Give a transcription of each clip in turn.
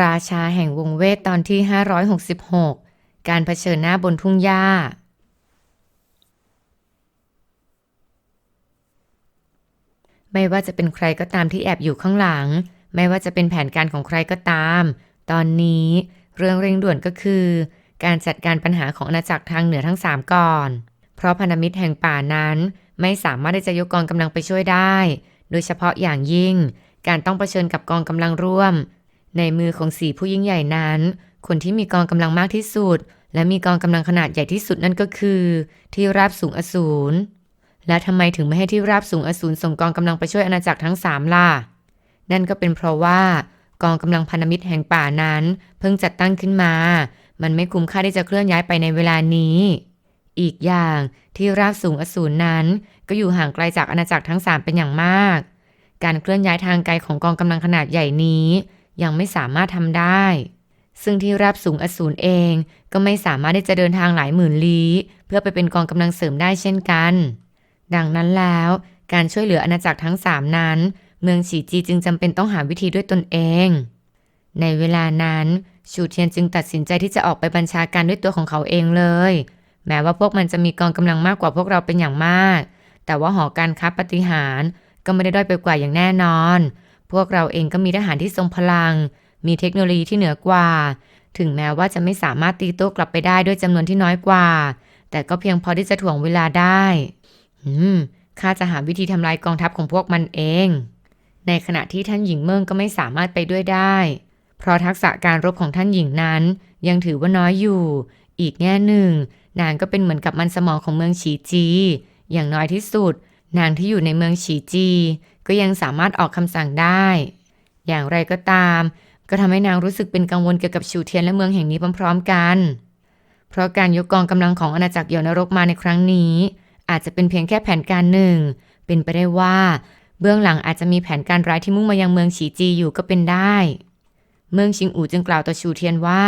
ราชาแห่งวงเวทตอนที่ 566 การเผชิญหน้าบนทุ่งหญ้า ไม่ว่าจะเป็นใครก็ตามที่แอบอยู่ข้างหลัง ไม่ว่าจะเป็นแผนการของใครก็ตาม ตอนนี้เรื่องเร่งด่วนก็คือ การจัดการปัญหาของอาณาจักรทางเหนือทั้งสามก่อน เพราะพันธมิตรแห่งป่านั้น ไม่สามารถที่จะยกกองกำลังไปช่วยได้ โดยเฉพาะอย่างยิ่ง การต้องเผชิญกับกองกำลังร่วม ในมือของสีผู้ยิ่งใหญ่นั้น คนที่มีกองกำลังมากที่สุด และมีกองกำลังขนาดใหญ่ที่สุดนั่นก็คือ ที่ราบสูงอสูร และทำไมถึงไม่ให้ที่ราบสูงอสูรส่งกองกำลังไปช่วยอาณาจักรทั้งสามล่ะ นั่นก็เป็นเพราะว่ากองกำลังพันธมิตรแห่งป่านั้น เพิ่งจัดตั้งขึ้นมา มันไม่คุ้มค่าที่จะเคลื่อนย้ายไปในเวลานี้ อีกอย่างที่ราบสูงอสูรนั้น ก็อยู่ห่างไกลจากอาณาจักรทั้งสามเป็นอย่างมาก การเคลื่อนย้ายทางไกลของกองกำลังขนาดใหญ่นี้ ยังไม่สามารถทำได้ ซึ่งที่ราบสูงอสูรเองก็ไม่สามารถที่จะเดินทางหลายหมื่นลี้ เพื่อไปเป็นกองกำลังเสริมได้เช่นกัน ดังนั้นแล้วการช่วยเหลืออาณาจักรทั้งสามนั้น เมืองฉีจีจึงจำเป็นต้องหาวิธีด้วยตนเอง ในเวลานั้นชูเทียนจึงตัดสินใจที่จะออกไปบัญชาการด้วยตัวของเขาเองเลย แม้ว่าพวกมันจะมีกองกำลังมากกว่าพวกเราเป็นอย่างมาก แต่ว่าหอการค้าปฏิหารก็ไม่ได้ด้อยไปกว่าอย่างแน่นอน พวกเราเองก็มีทหารที่ทรงพลัง มีเทคโนโลยีที่เหนือกว่า ถึงแม้ว่าจะไม่สามารถตีโต้กลับไปได้ด้วยจำนวนที่น้อยกว่า แต่ก็เพียงพอที่จะถ่วงเวลาได้อืมข้าจะหาวิธีทำลายกองทัพของพวกมันเอง ในขณะที่ท่านหญิงเมิงก็ไม่สามารถไปด้วยได้ เพราะทักษะการรบของท่านหญิงนั้น ยังถือว่าน้อยอยู่ อีกแง่หนึ่ง นางก็เป็นเหมือนกับมันสมองของเมืองฉีจี อย่างน้อยที่สุด นางที่อยู่ในเมืองฉีจี ก็ยังสามารถออกคำสั่งได้ อย่างไรก็ตาม ก็ทำให้นางรู้สึกเป็นกังวลเกี่ยวกับชูเทียนและเมืองแห่งนี้พร้อมๆกัน เพราะการยกกองกำลังของอาณาจักรเหยวนรกมาในครั้งนี้ อาจจะเป็นเพียงแค่แผนการหนึ่ง เป็นไปได้ว่า เบื้องหลังอาจจะมีแผนการร้ายที่มุ่งมายังเมืองฉีจีอยู่ก็เป็นได้ เมืองชิงอู่จึงกล่าวต่อชูเทียนว่า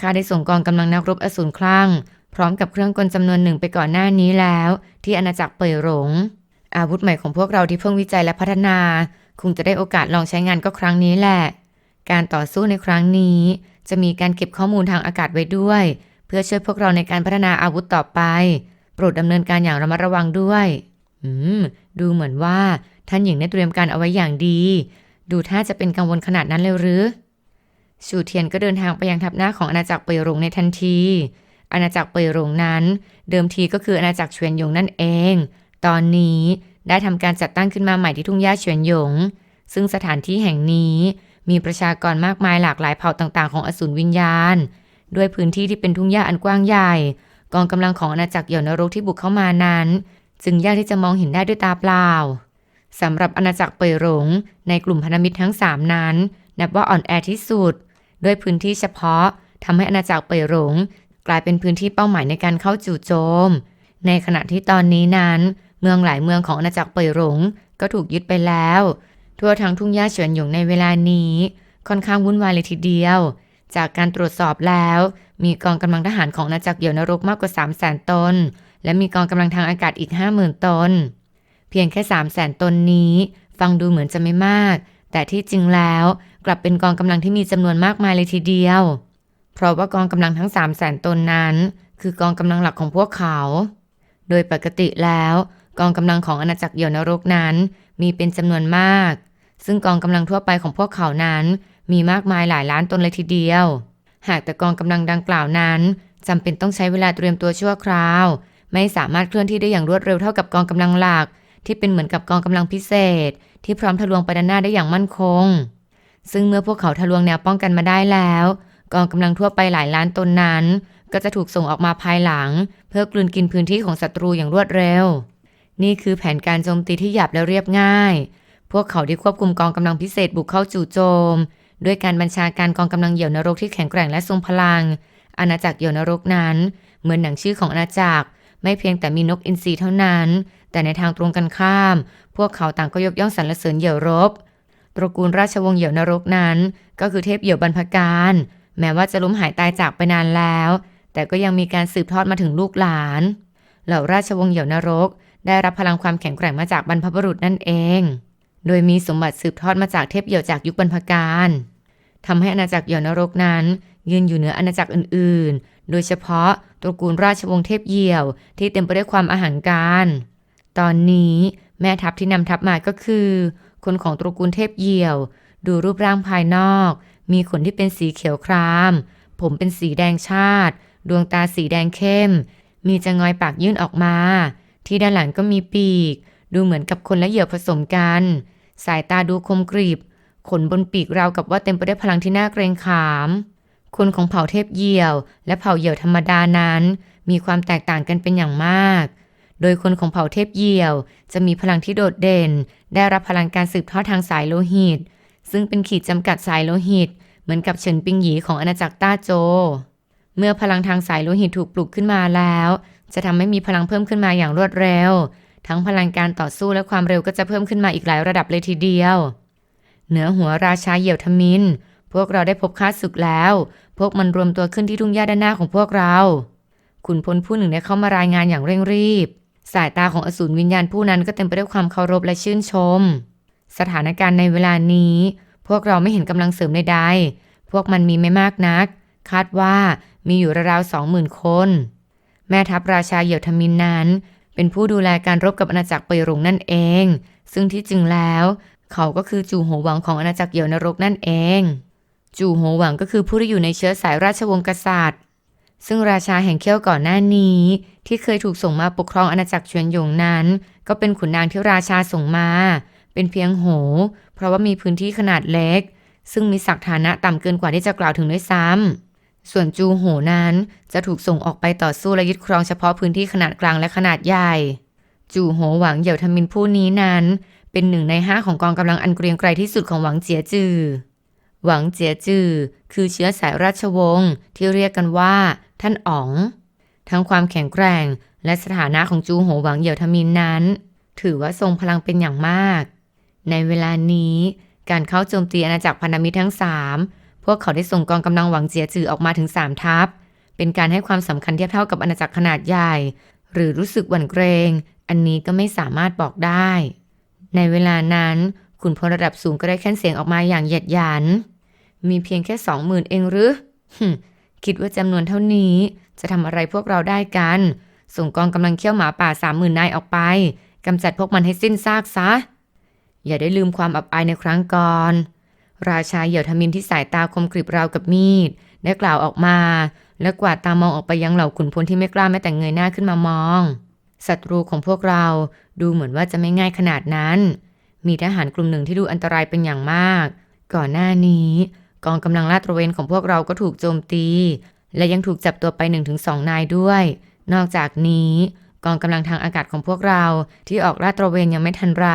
ข้าได้ส่งกองกำลังนักรบอสูรคลั่งพร้อมกับเครื่องกลจำนวนหนึ่งไปก่อนหน้านี้แล้ว ที่อาณาจักรเป่ยหลง อาวุธใหม่ของพวกเราที่เพิ่งวิจัยและพัฒนา คงจะได้โอกาสลองใช้งานก็ครั้งนี้แหละ การต่อสู้ในครั้งนี้ จะมีการเก็บข้อมูลทางอากาศไว้ด้วย เพื่อช่วยพวกเราในการพัฒนาอาวุธต่อไป โปรดดำเนินการอย่างระมัดระวังด้วย อืม ดูเหมือนว่าท่านหญิงได้เตรียมการเอาไว้อย่างดี ดูท่าจะเป็นกังวลขนาดนั้นเลยหรือชูเทียนก็เดินทางไปยังทัพหน้าของอาณาจักรเปยหลงในทันที อาณาจักรเปยหลงนั้น เดิมทีก็คืออาณาจักรเฉวียนหยงนั่นเอง ตอนนี้ได้ทำการจัดตั้งขึ้นมาใหม่ที่ทุ่งหญ้าเฉวียนหยง ซึ่งสถานที่แห่งนี้มีประชากรมากมายหลากหลายเผ่าต่างๆ ของอสูรวิญญาณ ด้วยพื้นที่ที่เป็นทุ่งหญ้าอันกว้างใหญ่ กองกำลังของอาณาจักรเหยี่ยวนรกที่บุกเข้ามานั้น จึงยากที่จะมองเห็นได้ด้วยตาเปล่าสำหรับอาณาจักรเปยหลงในกลุ่มพันธมิตรทั้งสามนั้น นับว่าอ่อนแอที่สุด ด้วยพื้นที่เฉพาะทำให้อาณาจักรเปยหลงกลายเป็นพื้นที่เป้าหมายในการเข้าจู่โจม ในขณะที่ตอนนี้นั้น เมืองหลายเมืองของอาณาจักรเปยหลงก็ถูกยึดไปแล้ว ทั่วทั้งทุ่งหญ้าเฉียนหยงในเวลานี้ ค่อนข้างวุ่นวายเลยทีเดียว จากการตรวจสอบแล้ว มีกองกำลังทหารของอาณาจักรเหยี่ยวนรกมากกว่า3 0 0 0 0 0ตน และมีกองกำลังทางอากาศอีก 50,000 ตน เพียงแค่3 0 0 0 0 0ตนนี้ ฟังดูเหมือนจะไม่มาก แต่ที่จริงแล้วกลับเป็นกองกำลังที่มีจำนวนมากมายเลยทีเดียว เพราะว่ากองกำลังทั้ง3 0 0 0 0 0ตนนั้น คือกองกำลังหลักของพวกเขา โดยปกติแล้ว กองกำลังของอาณาจักรเหยี่ยวนรกนั้นมีเป็นจำนวนมาก ซึ่งกองกำลังทั่วไปของพวกเขานั้นมีมากมายหลายล้านตนเลยทีเดียว หากแต่กองกำลังดังกล่าวนั้นจำเป็นต้องใช้เวลาเตรียมตัวชั่วคราว ไม่สามารถเคลื่อนที่ได้อย่างรวดเร็วเท่ากับกองกำลังหลัก ที่เป็นเหมือนกับกองกำลังพิเศษ ที่พร้อมทะลวงไปด้านหน้าได้อย่างมั่นคง ซึ่งเมื่อพวกเขาทะลวงแนวป้องกันมาได้แล้ว กองกำลังทั่วไปหลายล้านตนนั้น ก็จะถูกส่งออกมาภายหลัง เพื่อกลืนกินพื้นที่ของศัตรูอย่างรวดเร็ว นี่คือแผนการโจมตีที่หยาบและเรียบง่าย พวกเขาได้ควบคุมกองกำลังพิเศษบุกเข้าจู่โจม ด้วยการบัญชาการกองกำลังเหยี่ยวนรกที่แข็งแกร่งและทรงพลัง อาณาจักรเหยี่ยวนรกนั้น เหมือนหนังชื่อของอาณาจักร ไม่เพียงแต่มีนกอินทรีเท่านั้น แต่ในทางตรงกันข้าม พวกเขาต่างก็ยกย่องสรรเสริญเหยี่ยวรบ ตระกูลราชวงศ์เหยี่ยวนรกนั้น ก็คือเทพเหยี่ยวบรรพการ แม้ว่าจะล้มหายตายจากไปนานแล้ว แต่ก็ยังมีการสืบทอดมาถึงลูกหลาน เหล่าราชวงศ์เหยี่ยวนรก ได้รับพลังความแข็งแกร่งมาจากบรรพบุรุษนั่นเอง โดยมีสมบัติสืบทอดมาจากเทพเหยี่ยวจากยุคบรรพการทำให้อาณาจักรเหยี่ยวนรกนั้น ยืนอยู่เหนืออาณาจักรอื่น ๆ โดยเฉพาะตระกูลราชวงศ์เทพเหยี่ยว ที่เต็มไปด้วยความอาหารการ ตอนนี้แม่ทัพที่นำทัพมาก็คือ คนของตระกูลเทพเหยี่ยว ดูรูปร่างภายนอก มีขนที่เป็นสีเขียวคราม ผมเป็นสีแดงชาติ ดวงตาสีแดงเข้ม มีจะงอยปากยื่นออกมา ที่ด้านหลังก็มีปีก ดูเหมือนกับคนและเหยี่ยวผสมกัน สายตาดูคมกริบ ขนบนปีกราวกับว่าเต็มไปด้วยพลังที่น่าเกรงขาม คนของเผ่าเทพเหยี่ยว และเผ่าเหยี่ยวธรรมดานั้น มีความแตกต่างกันเป็นอย่างมาก โดยคนของเผ่าเทพเหยี่ยว จะมีพลังที่โดดเด่น ได้รับพลังการสืบทอดทางสายโลหิต ซึ่งเป็นขีดจำกัดสายโลหิต เหมือนกับเฉินปิงหยีของอาณาจักรต้าโจเมื่อพลังทางสายโลหิตถูกปลุกขึ้นมาแล้ว จะทำให้มีพลังเพิ่มขึ้นมาอย่างรวดเร็ว ทั้งพลังการต่อสู้และความเร็วก็จะเพิ่มขึ้นมาอีกหลายระดับเลยทีเดียว เหนือหัวราชาเหยี่ยวทมิน พวกเราได้พบข้าศึกแล้ว พวกมันรวมตัวขึ้นที่ทุ่งหญ้าด้านหน้าของพวกเรา ขุนพลผู้หนึ่งได้เข้ามารายงานอย่างเร่งรีบ สายตาของอสูรวิญญาณผู้นั้นก็เต็มไปด้วยความเคารพและชื่นชม สถานการณ์ในเวลานี้ พวกเราไม่เห็นกำลังเสริมใดๆพวกมันมีไม่มากนัก คาดว่ามีอยู่ราวๆสองหมื่นคน แม่ทัพราชาเหยียวทมินนั้น เป็นผู้ดูแลการรบกับอาณาจักรเปยหลงนั่นเอง ซึ่งที่จริงแล้ว เขาก็คือจู่โหหวังของอาณาจักรเหยียวนรกนั่นเอง จู่โหหวังก็คือผู้ที่อยู่ในเชื้อสายราชวงศ์กษัตริย์ ซึ่งราชาแห่งเขี้ยวก่อนหน้านี้ ที่เคยถูกส่งมาปกครองอาณาจักรเฉียนหยงนั้น ก็เป็นขุนนางที่ราชาส่งมา เป็นเพียงโห เพราะว่ามีพื้นที่ขนาดเล็ก ซึ่งมีศักดิ์ฐานะต่ำเกินกว่าที่จะกล่าวถึงด้วยซ้ำ ส่วนจูโหนั้นจะถูกส่งออกไปต่อสู้และยึดครองเฉพาะพื้นที่ขนาดกลางและขนาดใหญ่ จูโหหวังเหยี่ยวทมินผู้นี้นั้น เป็นหนึ่งในห้าของกองกำลังอันเกรียงไกรที่สุดของหวังเจียจือ หวังเจียจือคือเชื้อสายราชวงศ์ที่เรียกกันว่า ท่านอ๋อง ทั้งความแข็งแกร่ง และสถานะของจูโหหวังเหยี่ยวทมินนั้น ถือว่าทรงพลังเป็นอย่างมาก ในเวลานี้การเข้าโจมตีอาณาจักรพันธมิตรทั้งสาม พวกเขาได้ส่งกองกำลังหวังเจียจือออกมาถึงสามทัพ เป็นการให้ความสำคัญเทียบเท่ากับอาณาจักรขนาดใหญ่ หรือรู้สึกหวั่นเกรง อันนี้ก็ไม่สามารถบอกได้ ในเวลานั้นขุนพลระดับสูงก็ได้แค่นเสียงออกมาอย่างเหยียดหยัน มีเพียงแค่สองหมื่นเองหรือหึคิดว่าจำนวนเท่านี้จะทำอะไรพวกเราได้กัน ส่งกองกำลังเขี้ยวหมาป่าสามหมื่นนายออกไปกำจัดพวกมันให้สิ้นซากซะ อย่าได้ลืมความอับอายในครั้งก่อน ราชาเหยี่ยวทมินที่สายตาคมกริบราวกับมีด ได้กล่าวออกมา และกวาดตามองออกไปยังเหล่าขุนพลที่ไม่กล้าแม้แต่เงยหน้าขึ้นมามองศัตรูของพวกเราดูเหมือนว่าจะไม่ง่ายขนาดนั้น มีทหารกลุ่มหนึ่งที่ดูอันตรายเป็นอย่างมาก ก่อนหน้านี้ กองกำลังลาดตระเวนของพวกเราก็ถูกโจมตี และยังถูกจับตัวไป 1-2 นายด้วย นอกจากนี้ กองกำลังทางอากาศของพวกเราที่ออกลาดตระเวนยังไม่ทันไร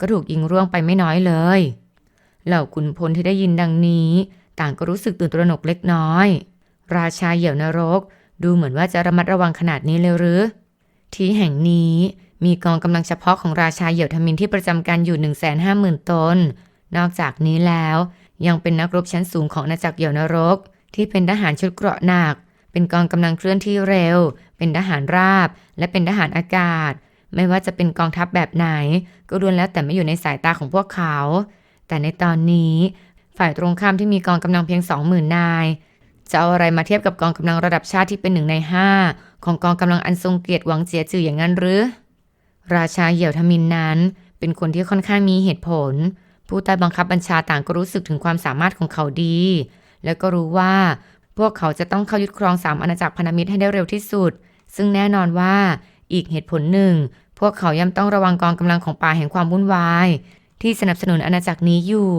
ก็ถูกยิงร่วงไปไม่น้อยเลย เหล่าขุนพลที่ได้ยินดังนี้ ต่างก็รู้สึกตื่นตระหนกเล็กน้อย ราชาเหยี่ยวนรก ดูเหมือนว่าจะระมัดระวังขนาดนี้เลยหรือ ที่แห่งนี้มีกองกำลังเฉพาะของราชาเหยี่ยวทมินที่ประจำการอยู่ 150,000ตน นอกจากนี้แล้ว ยังเป็นนักรบชั้นสูงของอาณาจักรเหยี่ยวนรก ที่เป็นทหารชุดเกราะหนัก เป็นกองกำลังเคลื่อนที่เร็ว เป็นทหารราบ และเป็นทหารอากาศ ไม่ว่าจะเป็นกองทัพแบบไหน ก็ล้วนแล้วแต่ไม่อยู่ในสายตาของพวกเขา แต่ในตอนนี้ฝ่ายตรงข้ามที่มีกองกำลังเพียง 20,000 นาย จะเอาอะไรมาเทียบกับกองกำลังระดับชาติที่เป็นหนึ่งในห้าของกองกำลังอันทรงเกียรติหวังเจียจืออย่างนั้นหรือ ราชาเหี่ยวทมินนั้น เป็นคนที่ค่อนข้างมีเหตุผล ผู้ใต้บังคับบัญชาต่างก็รู้สึกถึงความสามารถของเขาดี และก็รู้ว่าพวกเขาจะต้องเข้ายึดครองสามอาณาจักรพันธมิตรให้ได้เร็วที่สุด ซึ่งแน่นอนว่าอีกเหตุผลหนึ่ง พวกเขาย่อมต้องระวังกองกำลังของป่าแห่งความวุ่นวาย ที่สนับสนุนอาณาจักรนี้อยู่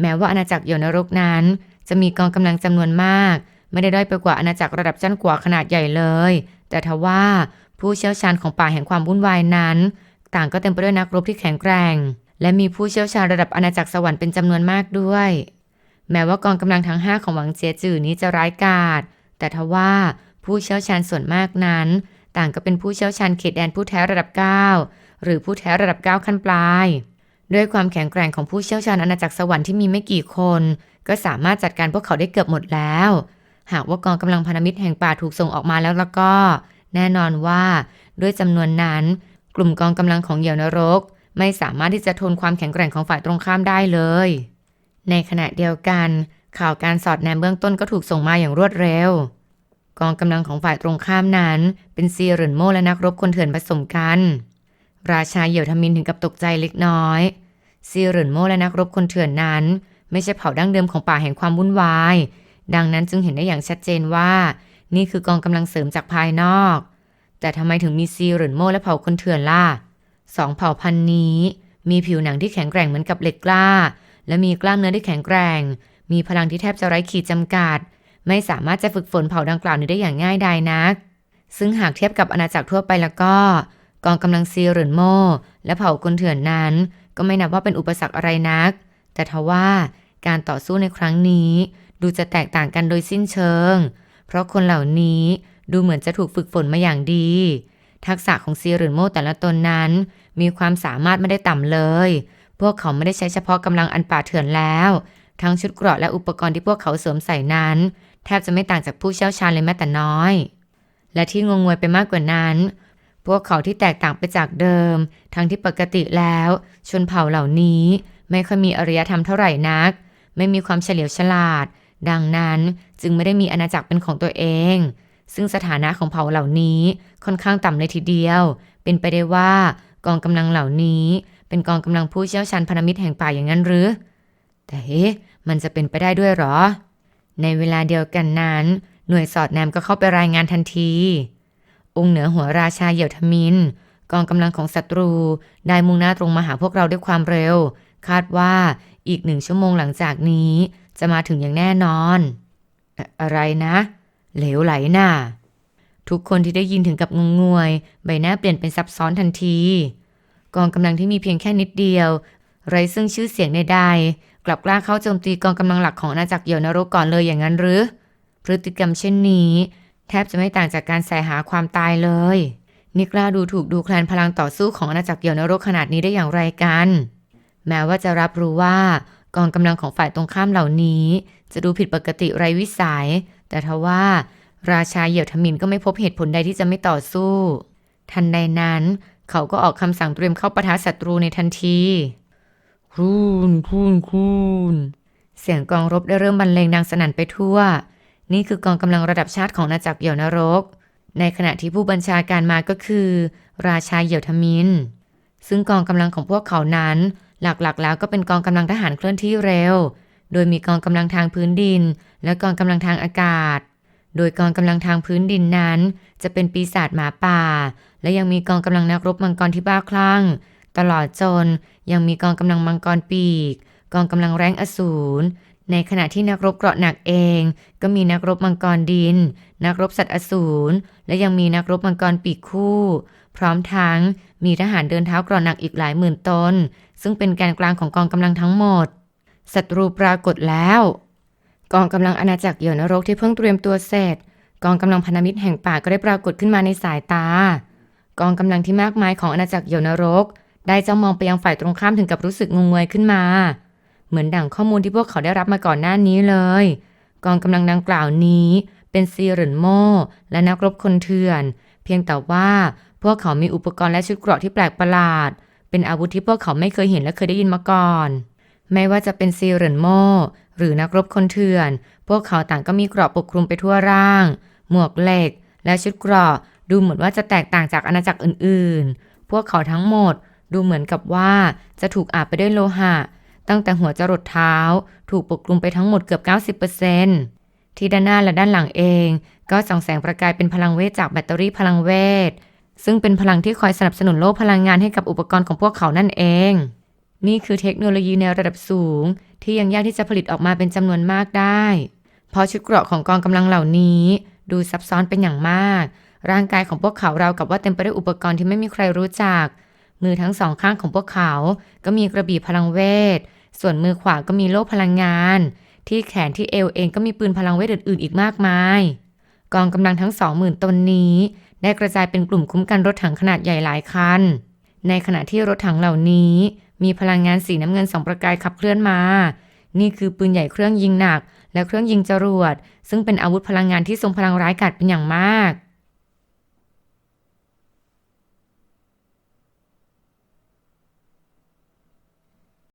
แม้ว่าอาณาจักรเหยนรกนั้น จะมีกองกำลังจำนวนมาก ไม่ได้ด้อยไปกว่าอาณาจักรระดับชั้นกว่าขนาดใหญ่เลย แต่ทว่าผู้เชี่ยวชาญของป่าแห่งความวุ่นวายนั้น ต่างก็เต็มไปด้วยนักรบที่แข็งแกร่ง และมีผู้เชี่ยวชาญระดับอาณาจักรสวรรค์เป็นจำนวนมากด้วย แม้ว่ากองกำลังทั้งห้าของหวังเจียจือนี้จะร้ายกาจแต่ทว่าผู้เชี่ยวชาญส่วนมากนั้น ต่างก็เป็นผู้เชี่ยวชาญเขตแดนผู้แท้ระดับ 9 หรือผู้แท้ระดับ 9 ขั้นปลาย ด้วยความแข็งแกร่งของผู้เชี่ยวชาญอาณาจักรสวรรค์ที่มีไม่กี่คน ก็สามารถจัดการพวกเขาได้เกือบหมดแล้ว หากว่ากองกำลังพันธมิตรแห่งป่าถูกส่งออกมาแล้วแล้วก็ แน่นอนว่า ด้วยจำนวนนั้น กลุ่มกองกำลังของเหยี่ยวนรก ไม่สามารถที่จะทนความแข็งแกร่งของฝ่ายตรงข้ามได้เลย ในขณะเดียวกัน ข่าวการสอดแนมเบื้องต้นก็ถูกส่งมาอย่างรวดเร็ว กองกำลังของฝ่ายตรงข้ามนั้น เป็นซีเหรินโมและนักรบคนเถื่อนผสมกัน ราชาเหยี่ยวทมินถึงกับตกใจเล็กน้อย ซีเหรินโมและนักรบคนเถื่อนนั้น ไม่ใช่เผ่าดั้งเดิมของป่าแห่งความวุ่นวาย ดังนั้นจึงเห็นได้อย่างชัดเจนว่า นี่คือกองกำลังเสริมจากภายนอก แต่ทำไมถึงมีซีเหรินโมและเผ่าคนเถื่อนล่ะสองเผ่าพันธุ์นี้ มีผิวหนังที่แข็งแกร่งเหมือนกับเหล็กกล้า และมีกล้ามเนื้อที่แข็งแกร่ง มีพลังที่แทบจะไร้ขีดจำกัด ไม่สามารถจะฝึกฝนเผ่าดังกล่าวนี้ได้อย่างง่ายดายนัก ซึ่งหากเทียบกับอาณาจักรทั่วไปแล้วก็ กองกำลังซีเหรินโมและเผ่าคนเถื่อนนั้น ก็ไม่นับว่าเป็นอุปสรรคอะไรนัก แต่ทว่าการต่อสู้ในครั้งนี้ ดูจะแตกต่างกันโดยสิ้นเชิง เพราะคนเหล่านี้ดูเหมือนจะถูกฝึกฝนมาอย่างดี ทักษะของซีเหรินโมแต่ละตนนั้น มีความสามารถไม่ได้ต่ำเลย พวกเขาไม่ได้ใช้เฉพาะกำลังอันป่าเถื่อนแล้ว ทั้งชุดเกราะและอุปกรณ์ที่พวกเขาสวมใส่นั้น แทบจะไม่ต่างจากผู้เชี่ยวชาญเลยแม้แต่น้อย และที่งงงวยไปมากกว่านั้น พวกเขาที่แตกต่างไปจากเดิม ทั้งที่ปกติแล้ว ชนเผ่าเหล่านี้ไม่ค่อยมีอารยธรรมเท่าไหร่นัก ไม่มีความเฉลียวฉลาด ดังนั้นจึงไม่ได้มีอาณาจักรเป็นของตัวเอง ซึ่งสถานะของเผ่าเหล่านี้ค่อนข้างต่ำเลยทีเดียว เป็นไปได้ว่ากองกำลังเหล่านี้ เป็นกองกำลังผู้เชี่ยวชาญพันธมิตรแห่งป่าอย่างนั้นหรือ แต่เฮ้มันจะเป็นไปได้ด้วยหรอ ในเวลาเดียวกันนั้น หน่วยสอดแนมก็เข้าไปรายงานทันที องค์เหนือหัวราชาเหยี่ยวทมิน กองกำลังของศัตรู ได้มุ่งหน้าตรงมาหาพวกเราด้วยความเร็ว คาดว่าอีกหนึ่งชั่วโมงหลังจากนี้ จะมาถึงอย่างแน่นอน อะอะไรนะ เหลวไหลน่ะ ทุกคนที่ได้ยินถึงกับงงงวย ใบหน้าเปลี่ยนเป็นซับซ้อนทันที กองกำลังที่มีเพียงแค่นิดเดียว ไร้ซึ่งชื่อเสียงใดๆกลับกล้าเข้าโจมตีกองกำลังหลักของอาณาจักรเหยี่ยวนรกก่อนเลยอย่างนั้นหรือ พฤติกรรมเช่นนี้ แทบจะไม่ต่างจากการใส่หาความตายเลย นี่กล้าดูถูกดูแคลนพลังต่อสู้ของอาณาจักรเหยี่ยวนรกขนาดนี้ได้อย่างไรกัน แม้ว่าจะรับรู้ว่ากองกำลังของฝ่ายตรงข้ามเหล่านี้ จะดูผิดปกติไร้วิสัย แต่ทว่า ราชาเหยี่ยวทมินก็ไม่พบเหตุผลใดที่จะไม่ต่อสู้ ทันใดนั้น เขาก็ออกคำสั่งเตรียมเข้าปะทะศัตรูในทันทีครูนครูนครูนเสียงกองรบได้เริ่มบรรเลงดังสนั่นไปทั่ว นี่คือกองกำลังระดับชาติของอาณาจักรเหยี่ยวนรก ในขณะที่ผู้บัญชาการมาก็คือ ราชาเหยี่ยวทมินซึ่งกองกำลังของพวกเขานั้น หลักๆ แล้วก็เป็นกองกำลังทหารเคลื่อนที่เร็ว โดยมีกองกำลังทางพื้นดิน และกองกำลังทางอากาศ โดยกองกำลังทางพื้นดินนั้น จะเป็นปีศาจหมาป่า และยังมีกองกำลังนักรบมังกรที่บ้าคลั่ง ตลอดจนยังมีกองกำลังมังกรปีก กองกำลังแรงอสูร ในขณะที่นักรบเกราะหนักเอง ก็มีนักรบมังกรดิน นักรบสัตว์อสูร และยังมีนักรบมังกรปีกคู่ พร้อมทั้งมีทหารเดินเท้าเกราะหนักอีกหลายหมื่นตน ซึ่งเป็นแกนกลางของกองกำลังทั้งหมด ศัตรูปรากฏแล้ว กองกำลังอาณาจักรเหยี่ยวนรกที่เพิ่งเตรียมตัวเสร็จ กองกำลังพันธมิตรแห่งป่าก็ได้ปรากฏขึ้นมาในสายตา กองกำลังที่มากมายของอาณาจักรเหยี่ยวนรก ได้จ้องมองไปยังฝ่ายตรงข้ามถึงกับรู้สึกงงงวยขึ้นมา เหมือนดั่งข้อมูลที่พวกเขาได้รับมาก่อนหน้านี้เลย กองกำลังดังกล่าวนี้เป็นซีเหรินโมและนักรบคนเถื่อน เพียงแต่ว่าพวกเขามีอุปกรณ์และชุดเกราะที่แปลกประหลาด เป็นอาวุธที่พวกเขาไม่เคยเห็นและเคยได้ยินมาก่อนไม่ว่าจะเป็นซีเหรินโมหรือนักรบคนเถื่อน พวกเขาต่างก็มีเกราะปกคลุมไปทั่วร่าง หมวกเหล็ก และชุดเกราะดูเหมือนว่าจะแตกต่างจากอาณาจักรอื่น ๆ พวกเขาทั้งหมดดูเหมือนกับว่าจะถูกอาบไปด้วยโลหะ ตั้งแต่หัวจรดเท้า ถูกปกคลุมไปทั้งหมดเกือบ 90%ที่ด้านหน้าและด้านหลังเอง ก็ส่องแสงประกายเป็นพลังเวทจากแบตเตอรี่พลังเวท ซึ่งเป็นพลังที่คอยสนับสนุนโลกพลังงานให้กับอุปกรณ์ของพวกเขานั่นเอง นี่คือเทคโนโลยีในระดับสูง ที่ยังยากที่จะผลิตออกมาเป็นจำนวนมากได้ เพราะชุดเกราะของกองกำลังเหล่านี้ ดูซับซ้อนเป็นอย่างมาก ร่างกายของพวกเขาเรากับว่าเต็มไปด้วยอุปกรณ์ที่ไม่มีใครรู้จักมือทั้งสองข้างของพวกเขา ก็มีกระบี่พลังเวท ส่วนมือขวาก็มีโล่พลังงาน ที่แขนที่เอวเองก็มีปืนพลังเวทอื่นๆอีกมากมาย กองกำลังทั้งสองหมื่นตนนี้ ได้กระจายเป็นกลุ่มคุ้มกันรถถังขนาดใหญ่หลายคัน ในขณะที่รถถังเหล่านี้ มีพลังงานสีน้ำเงินสองประกายขับเคลื่อนมา นี่คือปืนใหญ่เครื่องยิงหนัก และเครื่องยิงจรวด ซึ่งเป็นอาวุธพลังงานที่ทรงพลังร้ายกาจเป็นอย่างมาก